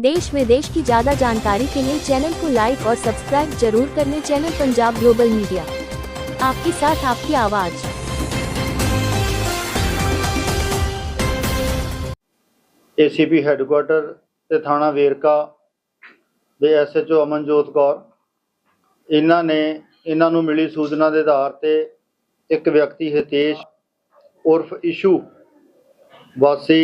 देश विदेश की ज्यादा जानकारी के लिए चैनल को लाइक और सब्सक्राइब जरूर कर लें चैनल पंजाब ग्लोबल मीडिया आपके साथ आपकी आवाज़ ਏਸੀਪੀ ਹੈੱਡਕੁਆਟਰ ਤੇ ਥਾਣਾ ਵੇਰਕਾ ਦੇ ਐਸਐਚਓ ਅਮਨਜੋਤ ਕੌਰ ਇਹਨਾਂ ਨੇ ਇਹਨਾਂ ਨੂੰ ਮਿਲੀ ਸੂਚਨਾ ਦੇ ਆਧਾਰ ਤੇ ਇੱਕ ਵਿਅਕਤੀ ਹਿਤੇਸ਼ ਉਰਫ ਇਸ਼ੂ ਵਾਸੀ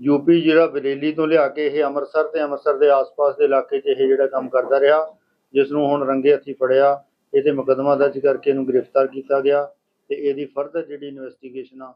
ਯੂਪੀ ਜਿਹੜਾ ਬਰੇਲੀ ਤੋਂ ਲਿਆ ਕੇ ਇਹ ਅੰਮ੍ਰਿਤਸਰ ਤੇ ਅੰਮ੍ਰਿਤਸਰ ਦੇ ਆਸ-ਪਾਸ ਦੇ ਇਲਾਕੇ 'ਚ ਇਹ ਜਿਹੜਾ ਕੰਮ ਕਰਦਾ ਰਿਹਾ ਜਿਸ ਨੂੰ ਹੁਣ ਰੰਗੇ ਹੱਥੀ ਫੜਿਆ ਇਹ ਤੇ ਮੁਕੱਦਮਾ ਦਰਜ ਕਰਕੇ ਇਹਨੂੰ ਗ੍ਰਿਫਤਾਰ ਕੀਤਾ ਗਿਆ ਤੇ ਇਹਦੀ ਫਰਦਰ ਜਿਹੜੀ ਇਨਵੈਸਟੀਗੇਸ਼ਨ ਆ